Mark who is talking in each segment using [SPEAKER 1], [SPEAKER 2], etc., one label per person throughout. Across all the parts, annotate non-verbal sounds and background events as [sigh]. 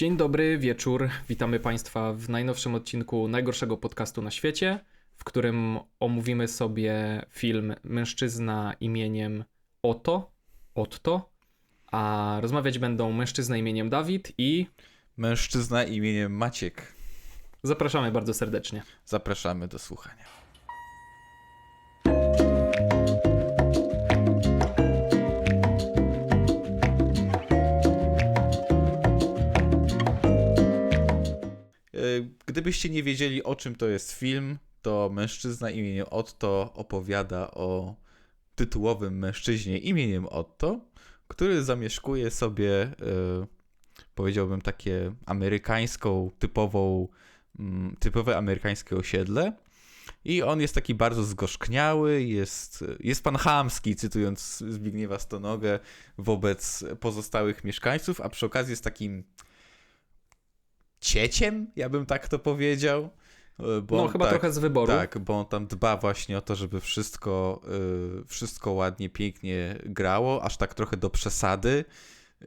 [SPEAKER 1] Dzień dobry, wieczór. Witamy Państwa w najnowszym odcinku najgorszego podcastu na świecie, w którym omówimy sobie film Mężczyzna imieniem Otto, Otto, a rozmawiać będą mężczyzna imieniem Dawid i
[SPEAKER 2] Mężczyzna imieniem Maciek.
[SPEAKER 1] zapraszamy bardzo serdecznie.
[SPEAKER 2] Zapraszamy do słuchania. Gdybyście nie wiedzieli, o czym to jest film, to mężczyzna imieniem Otto opowiada o tytułowym mężczyźnie imieniem Otto, który zamieszkuje sobie, e, powiedziałbym, takie amerykańską, typową, mm, typowe amerykańskie osiedle. I on jest taki bardzo zgorzkniały, jest, jest pan chamski, cytując Zbigniewa Stonogę, wobec pozostałych mieszkańców, a przy okazji jest takim cieciem, ja bym tak to powiedział. e, Bo
[SPEAKER 1] No chyba
[SPEAKER 2] tak,
[SPEAKER 1] trochę z wyboru.
[SPEAKER 2] Tak, bo on tam dba właśnie o to, żeby wszystko, y, wszystko ładnie, pięknie grało, aż tak trochę do przesady, y,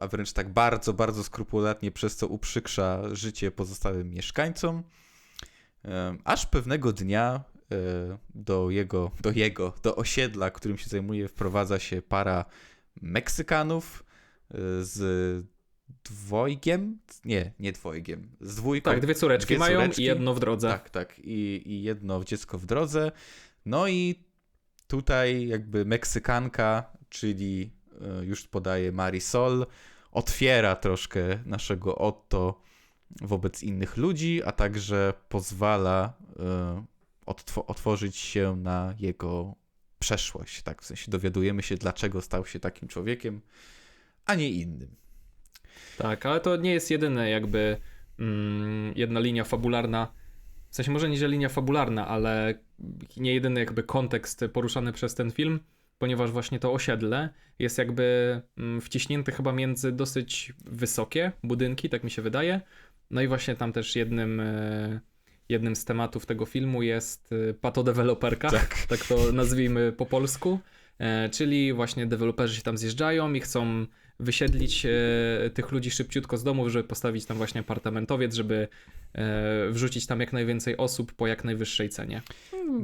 [SPEAKER 2] a wręcz tak bardzo, bardzo skrupulatnie, przez co uprzykrza życie pozostałym mieszkańcom. Y, aż pewnego dnia do jego, do jego, do osiedla, którym się zajmuje, wprowadza się para Meksykanów z dwojgiem? Nie, nie dwojgiem, z dwójką.
[SPEAKER 1] Tak, dwie córeczki
[SPEAKER 2] dwie
[SPEAKER 1] mają
[SPEAKER 2] córeczki.
[SPEAKER 1] i jedno w drodze.
[SPEAKER 2] Tak, tak. I, I jedno dziecko w drodze. No i tutaj jakby Meksykanka, czyli e, już podaje Marisol, otwiera troszkę naszego Otto wobec innych ludzi, a także pozwala e, odtwo- otworzyć się na jego przeszłość. Tak, w sensie dowiadujemy się, dlaczego stał się takim człowiekiem, a nie innym.
[SPEAKER 1] Tak, ale to nie jest jedyne jakby mm, jedna linia fabularna. W sensie może nie, że linia fabularna, ale nie jedyny jakby kontekst poruszany przez ten film, ponieważ właśnie to osiedle jest jakby mm, wciśnięte chyba między dosyć wysokie budynki, tak mi się wydaje. No i właśnie tam też jednym, e, jednym z tematów tego filmu jest e, patodeweloperka,
[SPEAKER 2] Tak. [laughs]
[SPEAKER 1] tak to nazwijmy po polsku. E, Czyli właśnie deweloperzy się tam zjeżdżają i chcą wysiedlić e, tych ludzi szybciutko z domów, żeby postawić tam właśnie apartamentowiec, żeby e, wrzucić tam jak najwięcej osób po jak najwyższej cenie.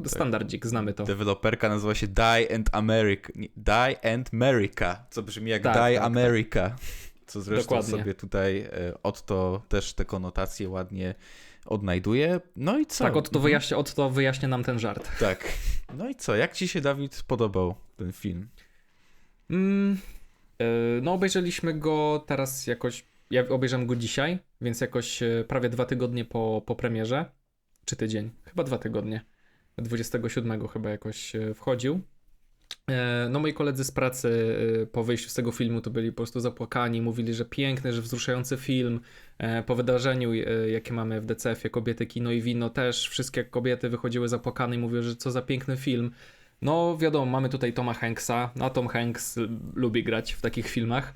[SPEAKER 2] tak.
[SPEAKER 1] Standardzik, znamy to.
[SPEAKER 2] Deweloperka nazywa się Die and America. Die and America, co brzmi jak
[SPEAKER 1] Tak,
[SPEAKER 2] Die
[SPEAKER 1] tak,
[SPEAKER 2] America. Co zresztą
[SPEAKER 1] Dokładnie.
[SPEAKER 2] sobie tutaj e, Otto też te konotacje ładnie odnajduje. No i co?
[SPEAKER 1] Tak, od to,
[SPEAKER 2] Mhm.
[SPEAKER 1] wyjaśnia, od to wyjaśnia nam ten żart.
[SPEAKER 2] Tak. No i co? Jak ci się, Dawid, podobał ten film?
[SPEAKER 1] Mm, no obejrzeliśmy go teraz jakoś, ja obejrzałem go dzisiaj, więc jakoś e, prawie dwa tygodnie po, po premierze, czy tydzień, chyba dwa tygodnie, 27 chyba jakoś e, wchodził. E, No moi koledzy z pracy e, po wyjściu z tego filmu to byli po prostu zapłakani, mówili, że piękny, że wzruszający film. E, Po wydarzeniu, e, jakie mamy w DCF-ie, Kobiety, Kino i Wino też, wszystkie kobiety wychodziły zapłakane i mówiły, że co za piękny film. No wiadomo, mamy tutaj Toma Hanksa, a Tom Hanks lubi grać w takich filmach.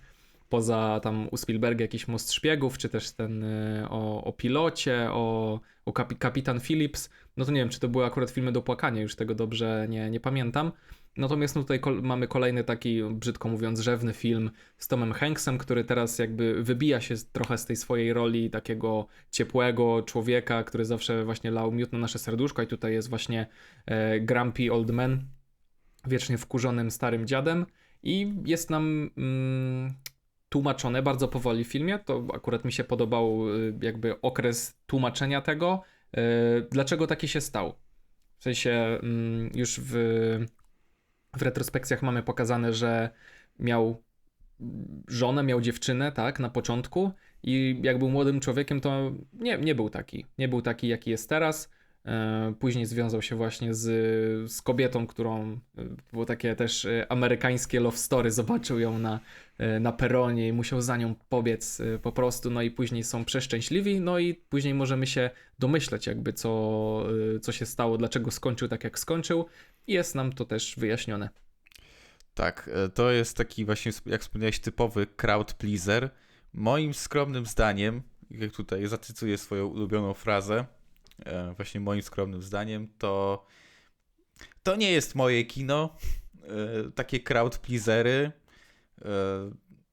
[SPEAKER 1] Poza tam u Spielberga jakiś Most Szpiegów, czy też ten y, o, o pilocie, o, o kapi, Kapitan Phillips. No to nie wiem, czy to były akurat filmy do płakania, już tego dobrze nie, nie pamiętam. Natomiast no tutaj kol- mamy kolejny taki, brzydko mówiąc, rzewny film z Tomem Hanksem, który teraz jakby wybija się trochę z tej swojej roli takiego ciepłego człowieka, który zawsze właśnie lał miód na nasze serduszko i tutaj jest właśnie e, grumpy old man, wiecznie wkurzonym starym dziadem i jest nam mm, tłumaczone bardzo powoli w filmie, to akurat mi się podobał y, jakby okres tłumaczenia tego, y, dlaczego taki się stał. W sensie mm, już w, w retrospekcjach mamy pokazane, że miał żonę, miał dziewczynę, tak, na początku i jak był młodym człowiekiem, to nie, nie był taki. Nie był taki, jaki jest teraz. E, Później związał się właśnie z, z kobietą, którą e, było takie też e, amerykańskie love story. Zobaczył ją na, na peronie i musiał za nią pobiec po prostu. No i później są przeszczęśliwi. No i później możemy się domyśleć, jakby co, co się stało, dlaczego skończył tak, jak skończył. I jest nam to też wyjaśnione.
[SPEAKER 2] Tak, to jest taki właśnie, jak wspomniałeś, typowy crowd pleaser. Moim skromnym zdaniem, jak tutaj zacytuję swoją ulubioną frazę, właśnie moim skromnym zdaniem, to to nie jest moje kino. E, Takie crowd pleasery, e,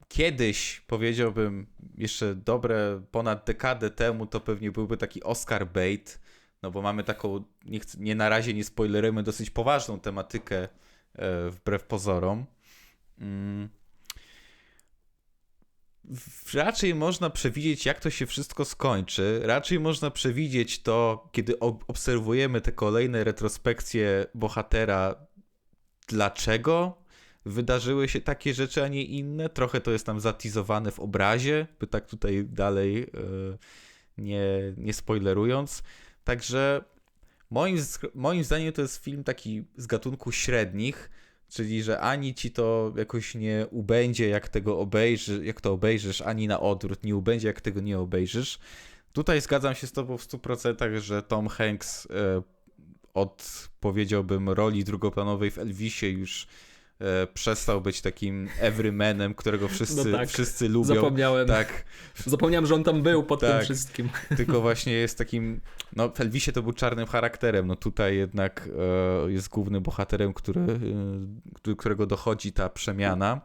[SPEAKER 2] kiedyś powiedziałbym jeszcze dobre ponad dekadę temu, to pewnie byłby taki Oscar bait, no bo mamy taką, nie, chcę, nie na razie nie spoilerujemy, dosyć poważną tematykę e, wbrew pozorom. Raczej można przewidzieć, jak to się wszystko skończy. Raczej można przewidzieć to, kiedy ob- obserwujemy te kolejne retrospekcje bohatera, dlaczego wydarzyły się takie rzeczy, a nie inne. Trochę to jest tam zatizowane w obrazie, by tak tutaj dalej e, nie, nie spoilerując. Także moim, moim zdaniem to jest film taki z gatunku średnich, czyli że ani ci to jakoś nie ubędzie, jak tego obejrzy, jak to obejrzysz, ani na odwrót nie ubędzie, jak tego nie obejrzysz. Tutaj zgadzam się z tobą w 100%, że Tom Hanks e, od, powiedziałbym, roli drugoplanowej w Elvisie już przestał być takim everymanem, którego wszyscy,
[SPEAKER 1] No tak.
[SPEAKER 2] wszyscy lubią.
[SPEAKER 1] Zapomniałem,
[SPEAKER 2] Tak,
[SPEAKER 1] zapomniałem, że on tam był pod tym
[SPEAKER 2] Tak.
[SPEAKER 1] wszystkim. [laughs]
[SPEAKER 2] tylko właśnie jest takim, no w Elvisie to był czarnym charakterem, no tutaj jednak e, jest głównym bohaterem, który, e, do którego dochodzi ta przemiana.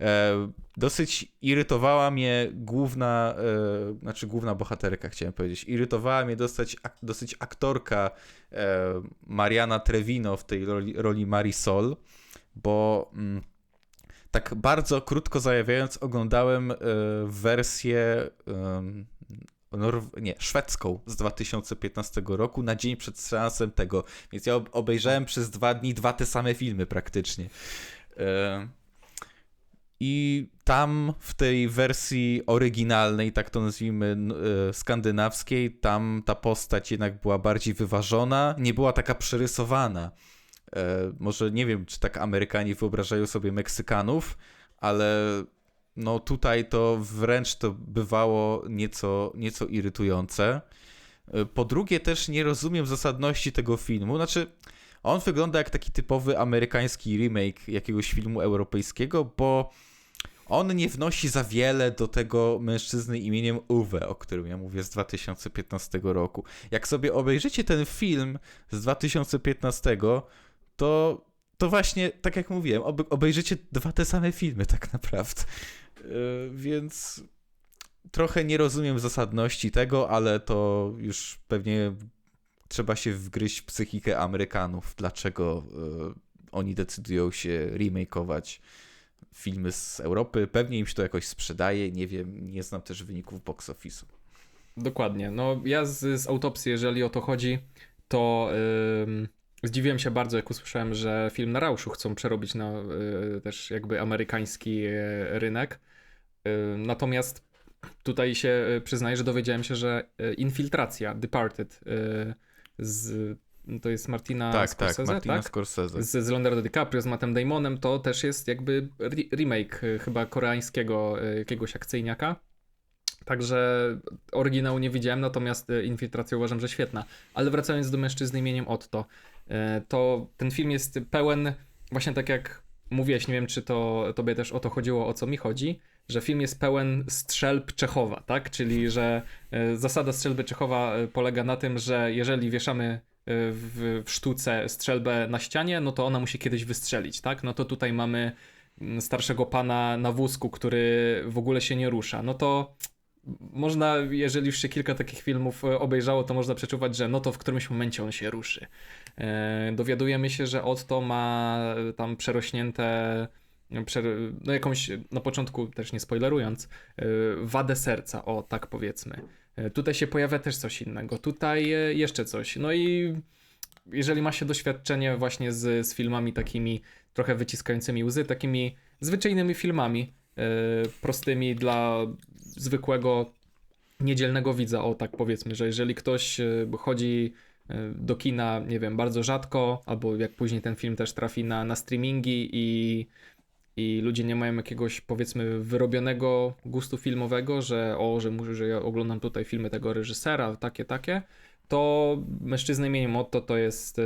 [SPEAKER 2] E, dosyć irytowała mnie główna, e, znaczy główna bohaterka chciałem powiedzieć, irytowała mnie dosyć, ak, dosyć aktorka e, Mariana Trevino w tej roli, roli Marisol, bo mm, tak bardzo krótko zajawiając oglądałem e, wersję Norw- nie, szwedzką z 2015 roku na dzień przed seansem tego. Więc ja ob- obejrzałem przez dwa dni dwa te same filmy praktycznie. E, I tam w tej wersji oryginalnej, tak to nazwijmy, e, skandynawskiej, tam ta postać jednak była bardziej wyważona, nie była taka przerysowana. E, może nie wiem, czy tak Amerykanie wyobrażają sobie Meksykanów, ale no tutaj to wręcz to bywało nieco, nieco irytujące. E, Po drugie też nie rozumiem zasadności tego filmu, znaczy on wygląda jak taki typowy amerykański remake jakiegoś filmu europejskiego, bo on nie wnosi za wiele do tego mężczyzny imieniem Uwe, o którym ja mówię z 2015 roku. Jak sobie obejrzycie ten film z 2015, to, to właśnie, tak jak mówiłem, obe- obejrzycie dwa te same filmy tak naprawdę. Yy, więc trochę nie rozumiem zasadności tego, ale to już pewnie trzeba się wgryźć w psychikę Amerykanów, dlaczego yy, oni decydują się remakeować filmy z Europy. Pewnie im się to jakoś sprzedaje, nie wiem, nie znam też wyników box office'u.
[SPEAKER 1] Dokładnie. No ja z, z autopsji, jeżeli o to chodzi, to ym, zdziwiłem się bardzo, jak usłyszałem, że film na Rauszu chcą przerobić na y, też jakby amerykański y, rynek. Y, natomiast tutaj się y, przyznaję, że dowiedziałem się, że y, Infiltracja, Departed y, z, to jest Martina
[SPEAKER 2] tak,
[SPEAKER 1] Scorsese,
[SPEAKER 2] tak, Martina
[SPEAKER 1] tak?
[SPEAKER 2] Scorsese.
[SPEAKER 1] z, z Leonardo DiCaprio, z Mattem Damonem, to też jest jakby re- remake chyba koreańskiego jakiegoś akcyjniaka. Także oryginału nie widziałem, natomiast Infiltrację uważam, że świetna. Ale wracając do mężczyzny imieniem Otto, to ten film jest pełen, właśnie tak jak mówiłeś, nie wiem czy to tobie też o to chodziło, o co mi chodzi, że film jest pełen strzelb Czechowa, tak? Czyli, że y, zasada strzelby Czechowa y, polega na tym, że jeżeli wieszamy w, w sztuce strzelbę na ścianie, no to ona musi kiedyś wystrzelić, tak? No to tutaj mamy mm, starszego pana na wózku, który w ogóle się nie rusza. No to można, jeżeli już się kilka takich filmów e, obejrzało, to można przeczuwać, że no to w którymś momencie on się ruszy. E, dowiadujemy się, że Otto ma tam przerośnięte, przer- no jakąś, na początku też nie spoilerując, e, wadę serca, o tak powiedzmy. E, Tutaj się pojawia też coś innego, tutaj e, jeszcze coś. No i jeżeli ma się doświadczenie właśnie z, z filmami takimi trochę wyciskającymi łzy, takimi zwyczajnymi filmami, e, prostymi dla zwykłego niedzielnego widza, o tak powiedzmy, że jeżeli ktoś e, chodzi e, do kina, nie wiem, bardzo rzadko, albo jak później ten film też trafi na, na streamingi i, i ludzie nie mają jakiegoś powiedzmy wyrobionego gustu filmowego, że o, że, mu- że ja oglądam tutaj filmy tego reżysera, takie, takie, to mężczyzna imieniem Otto to jest, e,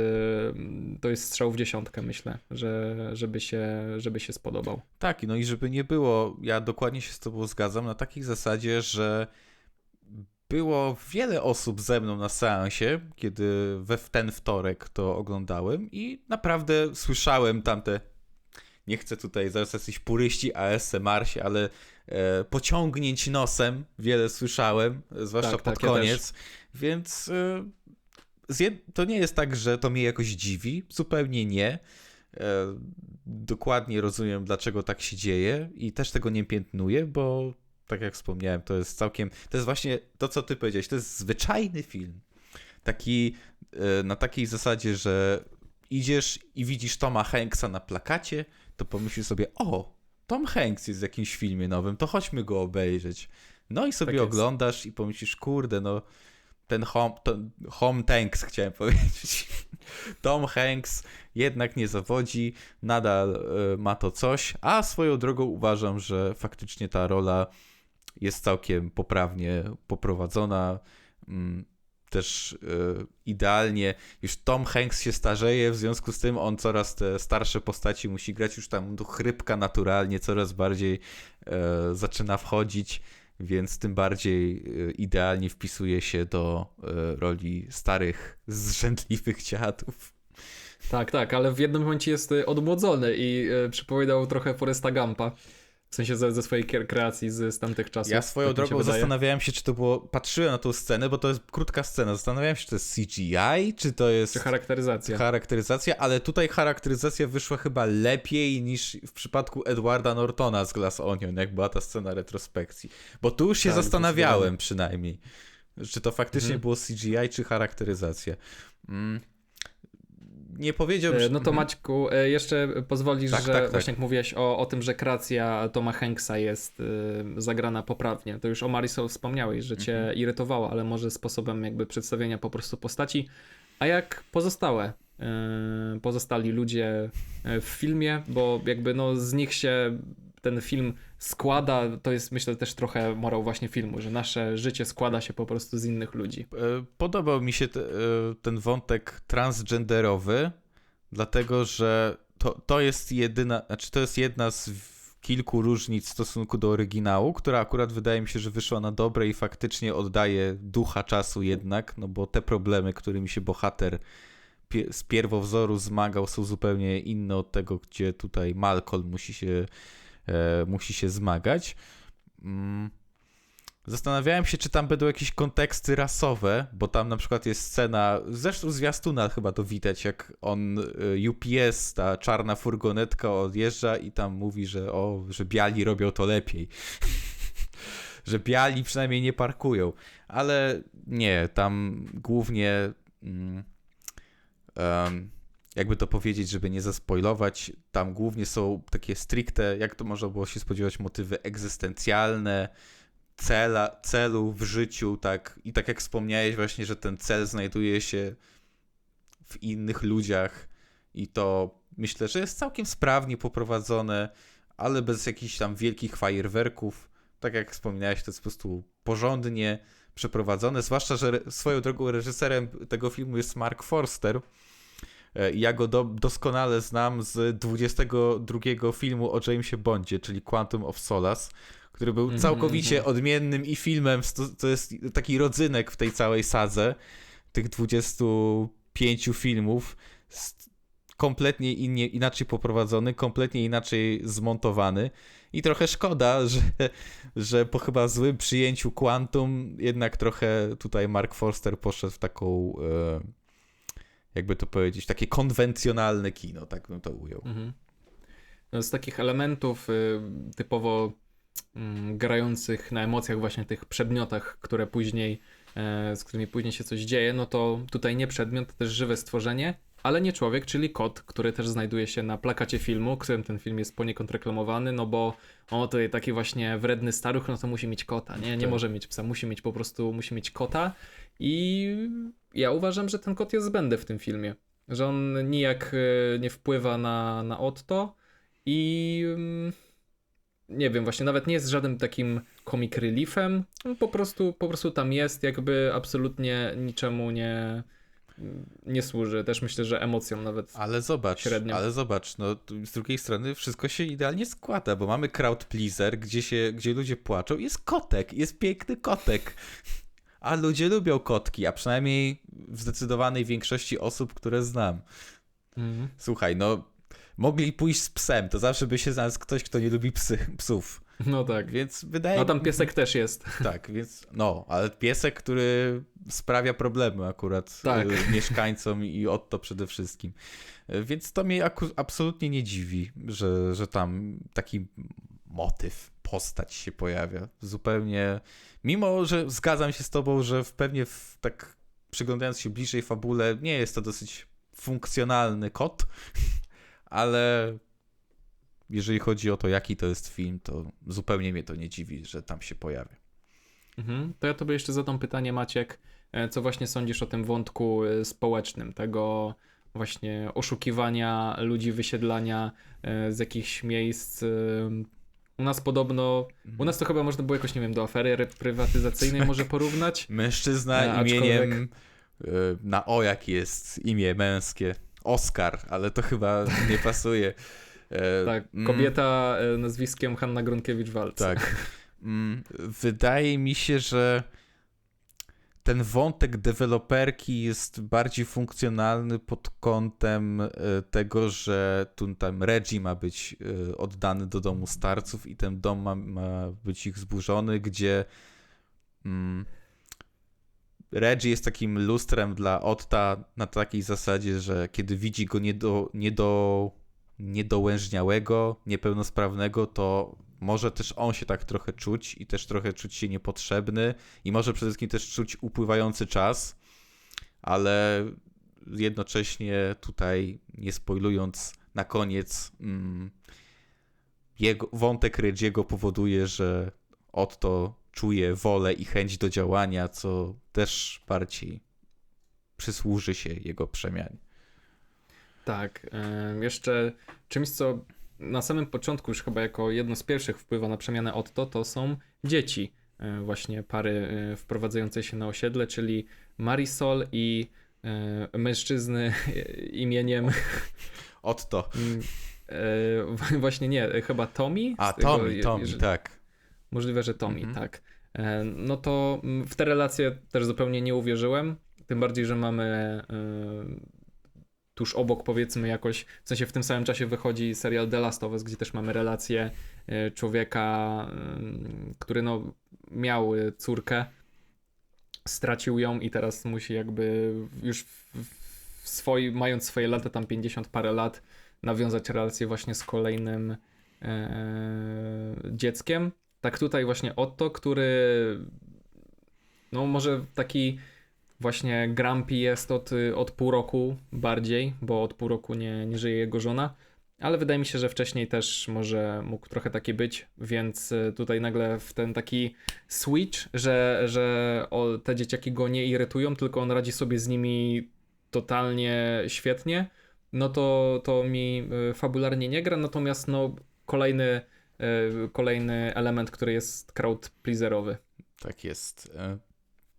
[SPEAKER 1] to jest strzał w dziesiątkę, myślę, że, żeby, się, żeby się spodobał.
[SPEAKER 2] Tak, no i żeby nie było, ja dokładnie się z Tobą zgadzam na takiej zasadzie, że było wiele osób ze mną na seansie, kiedy we w ten wtorek to oglądałem i naprawdę słyszałem tamte nie chcę tutaj zaraz jacyś puryści ASMR-sie, ale e, pociągnięć nosem wiele słyszałem, zwłaszcza
[SPEAKER 1] Tak,
[SPEAKER 2] pod
[SPEAKER 1] tak, ja
[SPEAKER 2] koniec, więc e, to nie jest tak, że to mnie jakoś dziwi, zupełnie nie. E, dokładnie rozumiem, dlaczego tak się dzieje i też tego nie piętnuję, bo tak jak wspomniałem, to jest całkiem, to jest właśnie to, co ty powiedziałeś, to jest zwyczajny film. Taki, e, na takiej zasadzie, że idziesz i widzisz Toma Hanksa na plakacie, to pomyślisz sobie, o, Tom Hanks jest w jakimś filmie nowym, to chodźmy go obejrzeć. No i sobie
[SPEAKER 1] Tak jest.
[SPEAKER 2] oglądasz i pomyślisz, kurde, no ten home, to, home Tanks [laughs] chciałem powiedzieć. Tom Hanks jednak nie zawodzi, nadal e, ma to coś, a swoją drogą uważam, że faktycznie ta rola jest całkiem poprawnie poprowadzona. Też e, idealnie. Już Tom Hanks się starzeje, w związku z tym on coraz te starsze postaci musi grać, już tam do chrypka naturalnie coraz bardziej e, zaczyna wchodzić, więc tym bardziej e, idealnie wpisuje się do roli starych, zrzędliwych dziadów.
[SPEAKER 1] Tak, tak, ale w jednym momencie jest odmłodzony i przypominał trochę Foresta Gampa. W sensie ze, ze swojej kreacji z, z tamtych czasów.
[SPEAKER 2] Ja swoją
[SPEAKER 1] tak się
[SPEAKER 2] drogą
[SPEAKER 1] wydaje.
[SPEAKER 2] zastanawiałem się, czy to było. Patrzyłem na tą scenę, bo to jest krótka scena. Zastanawiałem się, czy to jest CGI, czy to jest
[SPEAKER 1] Czy charakteryzacja.
[SPEAKER 2] charakteryzacja, ale tutaj charakteryzacja wyszła chyba lepiej niż w przypadku Edwarda Nortona z Glass Onion, jak była ta scena retrospekcji. Bo tu już się
[SPEAKER 1] Tak,
[SPEAKER 2] zastanawiałem przynajmniej, czy to faktycznie
[SPEAKER 1] Mhm.
[SPEAKER 2] było CGI, czy charakteryzacja. Mm. Nie powiedziałbym,
[SPEAKER 1] E,
[SPEAKER 2] że...
[SPEAKER 1] No to
[SPEAKER 2] Mhm.
[SPEAKER 1] Maćku, e, jeszcze pozwolisz,
[SPEAKER 2] Tak,
[SPEAKER 1] że
[SPEAKER 2] tak, tak.
[SPEAKER 1] właśnie jak mówiłeś o, o tym, że kreacja Toma Hanksa jest y, zagrana poprawnie, to już o Marisol wspomniałeś, że cię
[SPEAKER 2] Mhm.
[SPEAKER 1] irytowało, ale może sposobem jakby przedstawienia po prostu postaci. A jak pozostałe, y, pozostali ludzie w filmie, bo jakby no z nich się ten film składa, to jest myślę też trochę morał właśnie filmu, że nasze życie składa się po prostu z innych ludzi.
[SPEAKER 2] E, Podobał mi się te, e, ten wątek transgenderowy, dlatego że to, to jest jedyna, znaczy to jest jedna z kilku różnic w stosunku do oryginału, która akurat wydaje mi się, że wyszła na dobre i faktycznie oddaje ducha czasu jednak, no bo te problemy, którymi się bohater z pierwowzoru zmagał są zupełnie inne od tego, gdzie tutaj Malcolm musi się, musi się zmagać. Mm. Zastanawiałem się, czy tam będą jakieś konteksty rasowe, bo tam na przykład jest scena, zresztą zwiastuna chyba to widać, jak on, y, UPS, ta czarna furgonetka odjeżdża i tam mówi, że o, że biali robią to lepiej. [laughs] że biali przynajmniej nie parkują. Ale nie, tam głównie mm, em, jakby to powiedzieć, żeby nie zaspoilować, tam głównie są takie stricte, jak to można było się spodziewać, motywy egzystencjalne, cela, celu w życiu, tak, i tak jak wspomniałeś właśnie, że ten cel znajduje się w innych ludziach i to myślę, że jest całkiem sprawnie poprowadzone, ale bez jakichś tam wielkich fajerwerków. Tak jak wspomniałeś, to jest po prostu porządnie przeprowadzone, zwłaszcza, że swoją drogą reżyserem tego filmu jest Mark Forster. E, Ja go do, doskonale znam z 22 filmu o Jamesie Bondzie, czyli Quantum of Solace, który był
[SPEAKER 1] Mhm,
[SPEAKER 2] całkowicie
[SPEAKER 1] mhm.
[SPEAKER 2] odmiennym i filmem, to, to jest taki rodzynek w tej całej sadze tych 25 filmów, kompletnie innie, inaczej poprowadzony, kompletnie inaczej zmontowany i trochę szkoda, [laughs] że, że po chyba złym przyjęciu Quantum jednak trochę tutaj Mark Forster poszedł w taką e, jakby to powiedzieć, takie konwencjonalne kino, tak bym to ujął.
[SPEAKER 1] Mhm. No, Z takich elementów y, typowo mm, grających na emocjach, właśnie tych przedmiotach, które później, e, z którymi później się coś dzieje, no to tutaj nie przedmiot, to też żywe stworzenie, ale nie człowiek, czyli kot, który też znajduje się na plakacie filmu, którym ten film jest poniekąd reklamowany, no bo o, tutaj taki właśnie wredny staruch, no to musi mieć kota, nie? Nie
[SPEAKER 2] Tak.
[SPEAKER 1] może mieć psa, musi mieć po prostu, musi mieć kota i ja uważam, że ten kot jest zbędny w tym filmie, że on nijak e, nie wpływa na, na Otto i mm, nie wiem, właśnie nawet nie jest żadnym takim comic reliefem, po prostu, po prostu tam jest, jakby absolutnie niczemu nie, nie służy. Też myślę, że emocjom nawet.
[SPEAKER 2] Ale zobacz,
[SPEAKER 1] Średnio.
[SPEAKER 2] ale zobacz, no z drugiej strony wszystko się idealnie składa, bo mamy crowd pleaser, gdzie się, gdzie ludzie płaczą, jest kotek, jest piękny kotek. A ludzie lubią kotki, a przynajmniej w zdecydowanej większości osób, które znam.
[SPEAKER 1] Mhm.
[SPEAKER 2] Słuchaj, no mogli pójść z psem, to zawsze by się znalazł ktoś, kto nie lubi psy, psów.
[SPEAKER 1] No tak.
[SPEAKER 2] Więc wydaje
[SPEAKER 1] No tam piesek też jest.
[SPEAKER 2] Tak, więc no, ale piesek, który sprawia problemy akurat
[SPEAKER 1] Tak.
[SPEAKER 2] y, [laughs] mieszkańcom i Otto przede wszystkim. Więc to mnie absolutnie nie dziwi, że, że tam taki motyw, postać się pojawia. Zupełnie, mimo że zgadzam się z tobą, że w pewnie w, tak przyglądając się bliżej fabule, nie jest to dosyć funkcjonalny kot, [laughs] ale jeżeli chodzi o to, jaki to jest film, to zupełnie mnie to nie dziwi, że tam się pojawia.
[SPEAKER 1] Mhm. To ja tobie jeszcze zadam pytanie, Maciek. e, Co właśnie sądzisz o tym wątku e, społecznym, tego właśnie oszukiwania ludzi, wysiedlania e, z jakichś miejsc? U nas podobno, u nas to chyba można było jakoś, nie wiem, do afery reprywatyzacyjnej może porównać. [laughs]
[SPEAKER 2] Mężczyzna imieniem na O jak jest imię męskie. Oskar, ale to chyba nie pasuje. E,
[SPEAKER 1] Tak,
[SPEAKER 2] mm,
[SPEAKER 1] kobieta e, nazwiskiem Hanna Gronkiewicz-Waltz.
[SPEAKER 2] Tak. [laughs] Mm, Wydaje mi się, że ten wątek deweloperki jest bardziej funkcjonalny pod kątem e, tego, że tu tam Reggie ma być oddany do domu starców i ten dom ma, ma być ich zburzony, gdzie mm, Reggie jest takim lustrem dla Otta na takiej zasadzie, że kiedy widzi go niedo, niedo, niedołężniałego, niepełnosprawnego, to może też on się tak trochę czuć i też trochę czuć się niepotrzebny i może przede wszystkim też czuć upływający czas, ale jednocześnie tutaj, nie spoilując, na koniec mm, jego, wątek Reggie'ego powoduje, że Otto czuje wolę i chęć do działania, co też bardziej przysłuży się jego przemianie.
[SPEAKER 1] Tak. Jeszcze czymś, co na samym początku już chyba jako jedno z pierwszych wpływa na przemianę Otto, to są dzieci właśnie pary wprowadzającej się na osiedle, czyli Marisol i mężczyzny [laughs] imieniem [laughs]
[SPEAKER 2] Otto.
[SPEAKER 1] mm, e, właśnie nie, chyba Tommy.
[SPEAKER 2] A,
[SPEAKER 1] Z tego,
[SPEAKER 2] Tommy, Tommy,
[SPEAKER 1] jeżeli-
[SPEAKER 2] tak.
[SPEAKER 1] Możliwe, że Tommy,
[SPEAKER 2] Mhm.
[SPEAKER 1] tak. E, No to mm, w te relacje też zupełnie nie uwierzyłem. Tym bardziej, że mamy tuż obok, powiedzmy, jakoś, w sensie w tym samym czasie wychodzi serial The Last of Us, gdzie też mamy relację e, człowieka, em, który no, miał e, córkę, stracił ją i teraz musi jakby już w, swoi, mając swoje lata, tam 50 parę lat, nawiązać relację właśnie z kolejnym e, dzieckiem. Tak tutaj właśnie Otto, który no może taki właśnie grumpy jest od, od pół roku bardziej, bo od pół roku nie, nie żyje jego żona, ale wydaje mi się, że wcześniej też może mógł trochę taki być, więc y, tutaj nagle w ten taki switch, że, że o, te dzieciaki go nie irytują, tylko on radzi sobie z nimi totalnie świetnie, no to, to mi y, fabularnie nie gra, natomiast no kolejny, y, kolejny element, który jest crowd pleaserowy.
[SPEAKER 2] Tak jest.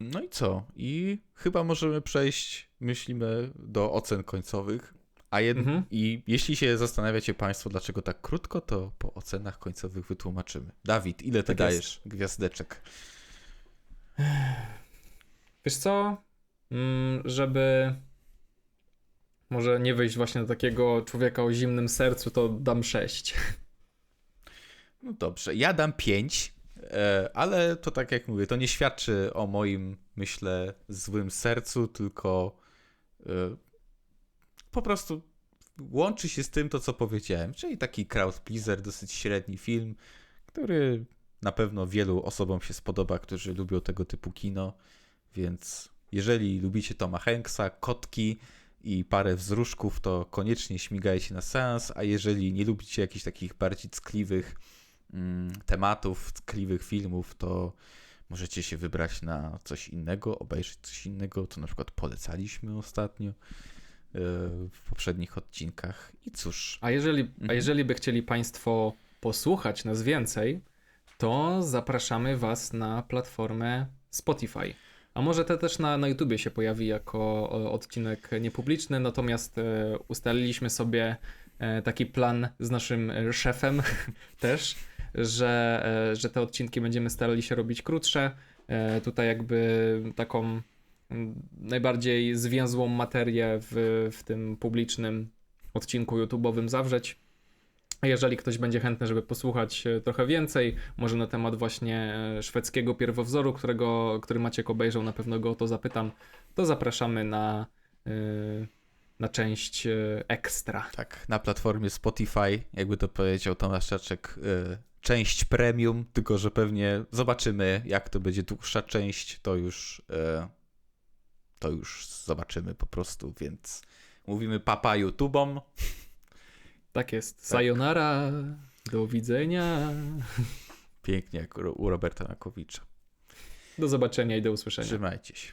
[SPEAKER 2] No i co? I chyba możemy przejść, myślimy, do ocen końcowych. A jed...
[SPEAKER 1] Mhm.
[SPEAKER 2] I jeśli się zastanawiacie Państwo, dlaczego tak krótko, to po ocenach końcowych wytłumaczymy. Dawid, ile ty
[SPEAKER 1] Tak
[SPEAKER 2] dajesz gwiazdeczek?
[SPEAKER 1] Wiesz co? Mm, Żeby może nie wyjść właśnie do takiego człowieka o zimnym sercu, to dam 6.
[SPEAKER 2] No dobrze, ja dam 5, ale to tak jak mówię, to nie świadczy o moim, myślę, złym sercu, tylko e, po prostu łączy się z tym to, co powiedziałem, czyli taki crowd pleaser, dosyć średni film, który na pewno wielu osobom się spodoba, którzy lubią tego typu kino, więc jeżeli lubicie Toma Hanksa, kotki i parę wzruszków, to koniecznie śmigajcie na seans, a jeżeli nie lubicie jakichś takich bardziej ckliwych tematów, tkliwych filmów, to możecie się wybrać na coś innego, obejrzeć coś innego, co na przykład polecaliśmy ostatnio e, w poprzednich odcinkach. I cóż,
[SPEAKER 1] A jeżeli, a
[SPEAKER 2] Mhm.
[SPEAKER 1] jeżeli by chcieli Państwo posłuchać nas więcej, to zapraszamy Was na platformę Spotify. A może to też na, na YouTubie się pojawi jako o, odcinek niepubliczny, natomiast e, ustaliliśmy sobie e, taki plan z naszym e, szefem [laughs] też, że, e, że te odcinki będziemy starali się robić krótsze. E, tutaj jakby taką najbardziej zwięzłą materię w, w tym publicznym odcinku YouTube'owym zawrzeć. Jeżeli ktoś będzie chętny, żeby posłuchać e, trochę więcej, może na temat właśnie szwedzkiego pierwowzoru, którego, który Maciek obejrzał, na pewno go o to zapytam, to zapraszamy na, na część ekstra.
[SPEAKER 2] Tak, na platformie Spotify, jakby to powiedział Tomasz Czaczek, część premium, tylko że pewnie zobaczymy, jak to będzie dłuższa część, to już y, to już zobaczymy po prostu, więc mówimy papa YouTubom.
[SPEAKER 1] Tak jest. Sayonara, do widzenia,
[SPEAKER 2] Pięknie jak u Roberta Nakowicza.
[SPEAKER 1] do zobaczenia i do usłyszenia.
[SPEAKER 2] Trzymajcie się.